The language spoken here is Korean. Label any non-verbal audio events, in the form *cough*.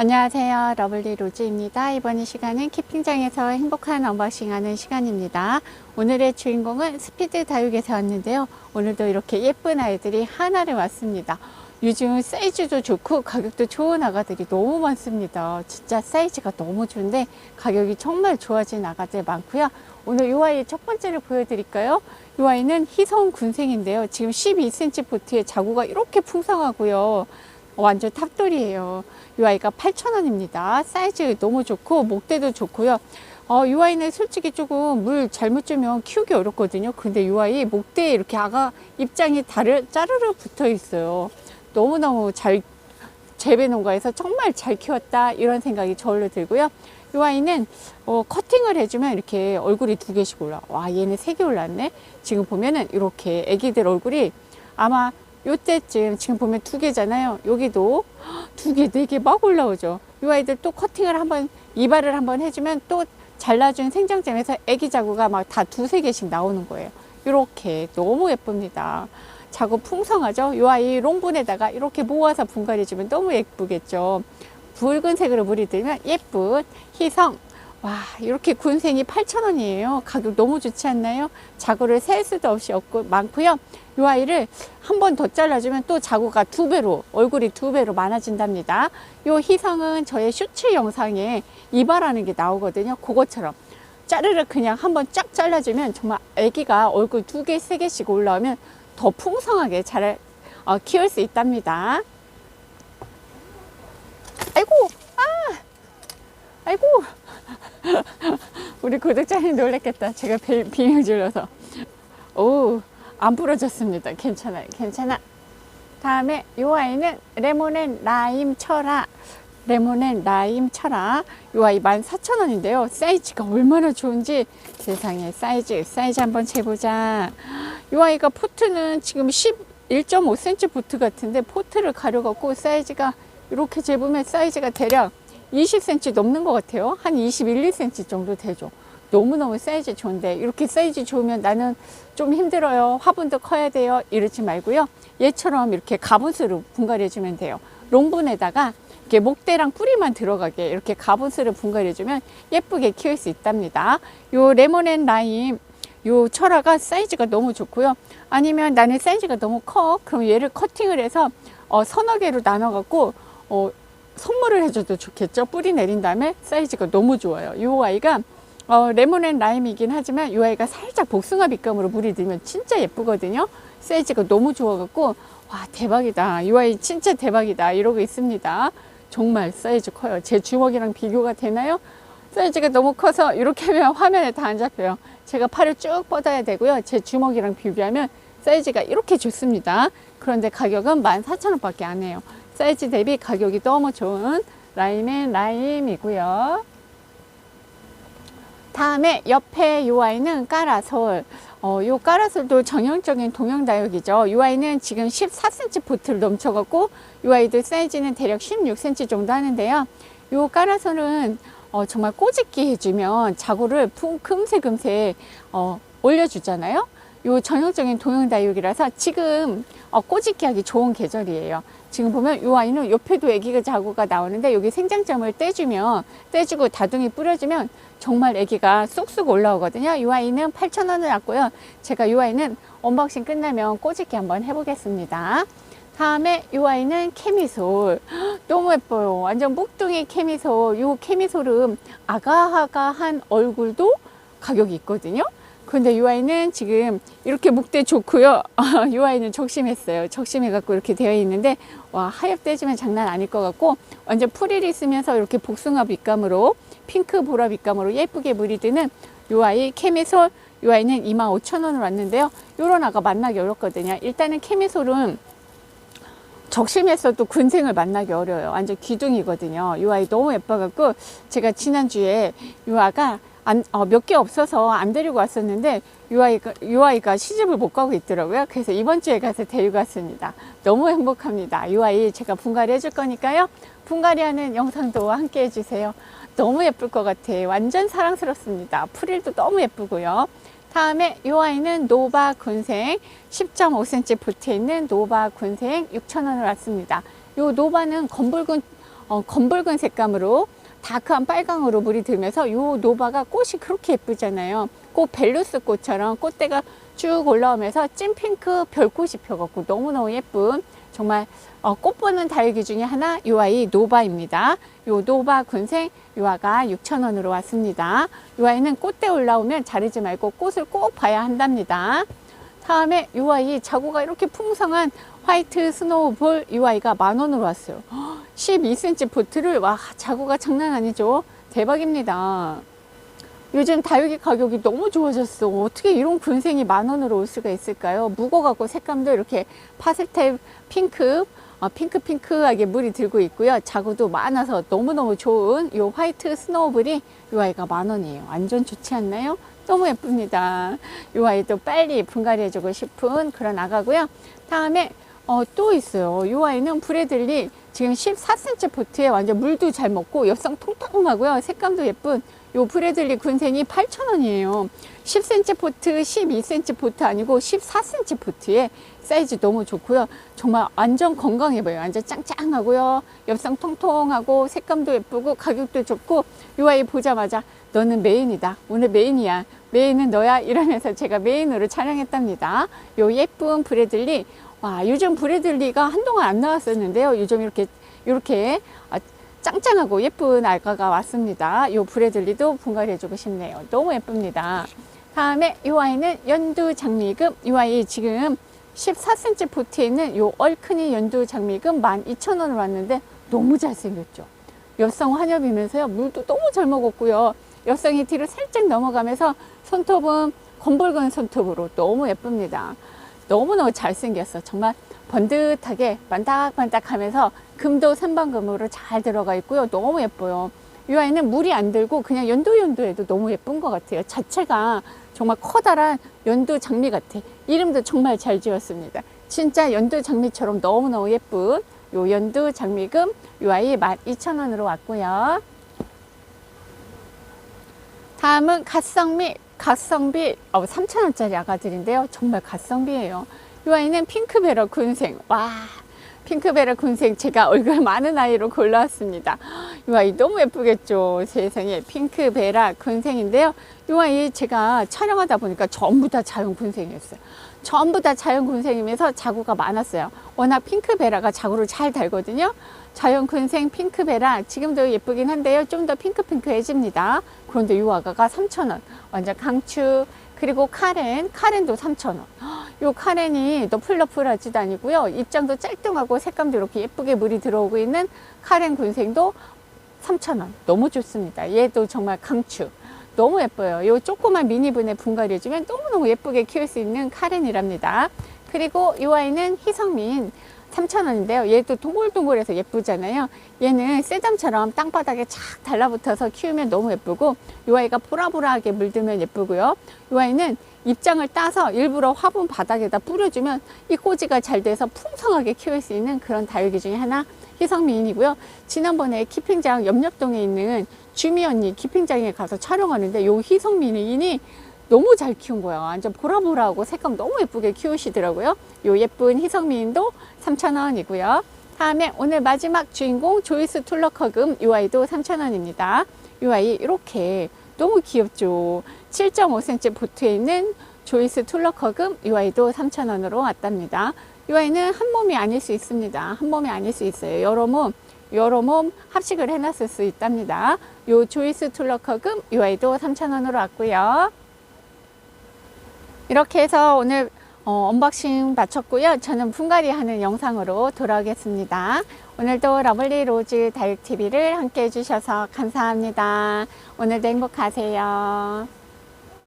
안녕하세요. 러블리 로즈입니다. 이번 이 시간은 키핑장에서 행복한 언박싱 하는 시간입니다. 오늘의 주인공은 스피드 다육에서 왔는데요. 오늘도 이렇게 예쁜 아이들이 하나를 왔습니다. 요즘 사이즈도 좋고 가격도 좋은 아가들이 너무 많습니다. 진짜 사이즈가 너무 좋은데 가격이 정말 좋아진 아가들 많고요. 오늘 이 아이 첫 번째를 보여드릴까요? 이 아이는 희성 군생인데요. 지금 12cm 보트에 자구가 이렇게 풍성하고요. 완전 탑돌이에요. 이 아이가 8,000원입니다. 사이즈 너무 좋고 목대도 좋고요. 어, 이 아이는 솔직히 조금 물 잘못 주면 키우기 어렵거든요. 근데 이 아이 목대에 이렇게 아가 입장이 다르, 짜르르 붙어 있어요. 너무너무 잘 재배 농가에서 정말 잘 키웠다 이런 생각이 저울로 들고요. 이 아이는 어, 커팅을 해주면 이렇게 얼굴이 두 개씩 올라. 와 얘는 세 개 올랐네. 지금 보면은 이렇게 애기들 얼굴이 아마 요때쯤 지금 보면 두 개잖아요. 여기도 두 개, 네 개 막 올라오죠. 이 아이들 또 커팅을 한번 이발을 한번 해주면 또 잘라준 생장점에서 애기 자구가 막 다 두세 개씩 나오는 거예요. 이렇게 너무 예쁩니다. 자구 풍성하죠. 이 아이 롱분에다가 이렇게 모아서 분갈이 주면 너무 예쁘겠죠. 붉은색으로 물이 들면 예쁜 희성 와 이렇게 군생이 8,000원이에요? 가격 너무 좋지 않나요? 자구를 셀 수도 없이 없고 많고요. 이 아이를 한 번 더 잘라주면 또 자구가 두 배로 얼굴이 두 배로 많아진답니다. 이 희성은 저의 슈츠 영상에 이발하는 게 나오거든요. 그것처럼 짜르르 그냥 한 번 쫙 잘라주면 정말 아기가 얼굴 두 개 세 개씩 올라오면 더 풍성하게 잘 어, 키울 수 있답니다. 아이고 아! 아이고 우리 구독자님 놀랬겠다. 제가 비, 비명 질러서. 오, 안 부러졌습니다. 괜찮아요. 괜찮아. 다음에 이 아이는 레몬앤 라임 철아. 레몬앤 라임 철아. 이 아이 14,000원인데요. 사이즈가 얼마나 좋은지 세상에 사이즈, 사이즈 한번 재보자. 이 아이가 포트는 지금 11.5cm 포트 같은데 포트를 가려갖고 사이즈가 이렇게 재보면 사이즈가 대략 20cm 넘는 것 같아요. 한 21, 2cm 정도 되죠. 너무너무 사이즈 좋은데 이렇게 사이즈 좋으면 나는 좀 힘들어요. 화분도 커야 돼요. 이러지 말고요. 얘처럼 이렇게 가분수로 분갈이 해주면 돼요. 롱분에다가 이렇게 목대랑 뿌리만 들어가게 이렇게 가분수를 분갈이 해주면 예쁘게 키울 수 있답니다. 요 레몬앤 라임 요 철화가 사이즈가 너무 좋고요. 아니면 나는 사이즈가 너무 커. 그럼 얘를 커팅을 해서 어, 서너 개로 나눠 갖고 어, 선물을 해줘도 좋겠죠. 뿌리 내린 다음에 사이즈가 너무 좋아요. 이 아이가 어, 레몬앤 라임이긴 하지만 이 아이가 살짝 복숭아 빛감으로 물이 들면 진짜 예쁘거든요. 사이즈가 너무 좋아갖고 와 대박이다. 이 아이 진짜 대박이다. 이러고 있습니다. 정말 사이즈 커요. 제 주먹이랑 비교가 되나요? 사이즈가 너무 커서 이렇게 하면 화면에 다 안 잡혀요. 제가 팔을 쭉 뻗어야 되고요. 제 주먹이랑 비교하면 사이즈가 이렇게 좋습니다. 그런데 가격은 14,000원 밖에 안 해요. 사이즈 대비 가격이 너무 좋은 라임앤 라임이고요. 다음에 옆에 이 아이는 까라솔. 어, 요 까라솔도 전형적인 동영다육이죠. 이 아이는 지금 14cm 보트를 넘쳐갖고 이 아이들 사이즈는 대략 16cm 정도 하는데요. 요 까라솔은 어, 정말 꼬집기 해주면 자구를 품 금세 금세 어, 올려주잖아요. 요 전형적인 동영다육이라서 지금 어, 꼬집기 하기 좋은 계절이에요. 지금 보면 이 아이는 옆에도 애기가 자구가 나오는데 여기 생장점을 떼주면 떼주고 다둥이 뿌려주면 정말 애기가 쑥쑥 올라오거든요. 이 아이는 8,000원을 왔고요. 제가 이 아이는 언박싱 끝나면 꼬집기 한번 해보겠습니다. 다음에 이 아이는 케미솔 너무 예뻐요. 완전 묵둥이 케미솔. 이 케미솔은 아가아가한 얼굴도 가격이 있거든요. 근데 이 아이는 지금 이렇게 목대 좋고요. *laughs* 이 아이는 적심했어요. 적심해갖고 이렇게 되어 있는데 와 하엽 떼주면 장난 아닐 것 같고 완전 풀이 있으면서 이렇게 복숭아 빛감으로 핑크 보라 빛감으로 예쁘게 물이 드는 이 아이 케미솔 이 아이는 25,000원을 왔는데요. 요런 아가 만나기 어렵거든요. 일단은 케미솔은 적심에서도 군생을 만나기 어려워요. 완전 기둥이거든요. 이 아이 너무 예뻐갖고 제가 지난주에 이 아가 어, 몇개 없어서 안 데리고 왔었는데 이 아이가, 이 아이가 시집을 못 가고 있더라고요. 그래서 이번 주에 가서 데리고 왔습니다. 너무 행복합니다. 이 아이 제가 분갈이 해줄 거니까요. 분갈이 하는 영상도 함께 해주세요. 너무 예쁠 것 같아. 완전 사랑스럽습니다. 프릴도 너무 예쁘고요. 다음에 이 아이는 노바 군생 10.5cm 붙어 있는 노바 군생 6,000원을 왔습니다. 이 노바는 검붉은 어, 검붉은 색감으로 다크한 빨강으로 물이 들면서 요 노바가 꽃이 그렇게 예쁘잖아요. 꽃 벨루스 꽃처럼 꽃대가 쭉 올라오면서 찐핑크 별꽃이 펴갖고 너무너무 예쁜 정말 어, 꽃 보는 다육이 중에 하나 요 아이 노바입니다. 요 노바 군생 요 아가 6,000원으로 왔습니다. 요 아이는 꽃대 올라오면 자르지 말고 꽃을 꼭 봐야 한답니다. 다음에 요 아이 자구가 이렇게 풍성한 화이트 스노우볼 이 아이가 만 원으로 왔어요. 12cm 보트를 와 자구가 장난 아니죠. 대박입니다. 요즘 다육이 가격이 너무 좋아졌어. 어떻게 이런 군생이 만 원으로 올 수가 있을까요? 묵어갖고 색감도 이렇게 파스텔 핑크, 어, 핑크핑크하게 물이 들고 있고요. 자구도 많아서 너무너무 좋은 이 화이트 스노우볼이 이 아이가 만 원이에요. 완전 좋지 않나요? 너무 예쁩니다. 이 아이도 빨리 분갈이 해주고 싶은 그런 아가고요. 다음에 어, 또 있어요. 이 아이는 브레들리 지금 14cm 포트에 완전 물도 잘 먹고 엽성 통통하고요. 색감도 예쁜 요 브레들리 군생이 8,000원이에요. 10cm 포트, 12cm 포트 아니고 14cm 포트에 사이즈 너무 좋고요. 정말 완전 건강해 보여요. 완전 짱짱하고요. 엽성 통통하고 색감도 예쁘고 가격도 좋고 요 아이 보자마자 너는 메인이다. 오늘 메인이야. 메인은 너야. 이러면서 제가 메인으로 촬영했답니다. 요 예쁜 브레들리 와, 요즘 브레들리가 한동안 안 나왔었는데요. 요즘 이렇게, 이렇게 아, 짱짱하고 예쁜 알가가 왔습니다. 요 브레들리도 분갈이 해주고 싶네요. 너무 예쁩니다. 다음에 이 아이는 연두 장미금. 이 아이 지금 14cm 포트에 있는 요 얼큰이 연두 장미금 12,000원을 왔는데 너무 잘생겼죠. 엽성 환엽이면서요. 물도 너무 잘 먹었고요. 엽성이 뒤로 살짝 넘어가면서 손톱은 검붉은 손톱으로 너무 예쁩니다. 너무너무 잘생겼어. 정말 번듯하게 반딱반딱 하면서 금도 삼방금으로 잘 들어가 있고요. 너무 예뻐요. 이 아이는 물이 안 들고 그냥 연두연두해도 너무 예쁜 것 같아요. 자체가 정말 커다란 연두 장미 같아. 이름도 정말 잘 지었습니다. 진짜 연두 장미처럼 너무너무 예쁜 요 연두 장미금 요 아이 12,000원으로 왔고요. 다음은 갓성미 갓성비 어, 3,000원짜리 아가들인데요. 정말 갓성비예요. 이 아이는 핑크베러 군생. 와, 핑크베러 군생 제가 얼굴 많은 아이로 골라왔습니다. 이 아이 너무 예쁘겠죠. 세상에 핑크베라 군생인데요. 이 아이 제가 촬영하다 보니까 전부 다 자연 군생이었어요. 전부 다 자연 군생이면서 자구가 많았어요. 워낙 핑크베라가 자구를 잘 달거든요. 자연 군생 핑크베라 지금도 예쁘긴 한데요. 좀 더 핑크핑크해집니다. 그런데 이 아가가 3,000원. 완전 강추. 그리고 카렌, 카렌도 3,000원. 요 카렌이 너플러플하지도 아니고요. 입장도 짤뚱하고 색감도 이렇게 예쁘게 물이 들어오고 있는 카렌 군생도 3,000원. 너무 좋습니다. 얘도 정말 강추. 너무 예뻐요. 요 조그만 미니분에 분갈이 해주면 너무너무 예쁘게 키울 수 있는 카렌이랍니다. 그리고 이 아이는 희성민 3,000원인데요. 얘도 동글동글해서 예쁘잖아요. 얘는 새담처럼 땅바닥에 착 달라붙어서 키우면 너무 예쁘고 이 아이가 보라보라하게 물들면 예쁘고요. 이 아이는 입장을 따서 일부러 화분 바닥에다 뿌려주면 이 꼬지가 잘 돼서 풍성하게 키울 수 있는 그런 다육이 중에 하나 희성미인이고요. 지난번에 키핑장 옆옆동에 있는 주미 언니 키핑장에 가서 촬영하는데 요 희성미인이 너무 잘 키운 거예요. 완전 보라보라하고 색감 너무 예쁘게 키우시더라고요. 요 예쁜 희성미인도 3,000원이고요. 다음에 오늘 마지막 주인공 조이스 툴러커금 요 아이도 3,000원입니다. 요 아이 이렇게 너무 귀엽죠. 7.5cm 보트에 있는 조이스 툴러커금 요 아이도 3,000원으로 왔답니다. 이 아이는 한 몸이 아닐 수 있습니다. 한 몸이 아닐 수 있어요. 여러 몸, 여러 몸 합식을 해놨을 수 있답니다. 요 조이스 툴러커금 이 아이도 3,000원으로 왔고요. 이렇게 해서 오늘 어, 언박싱 마쳤고요. 저는 분갈이 하는 영상으로 돌아오겠습니다. 오늘도 러블리 로즈 다육TV를 함께 해주셔서 감사합니다. 오늘도 행복하세요.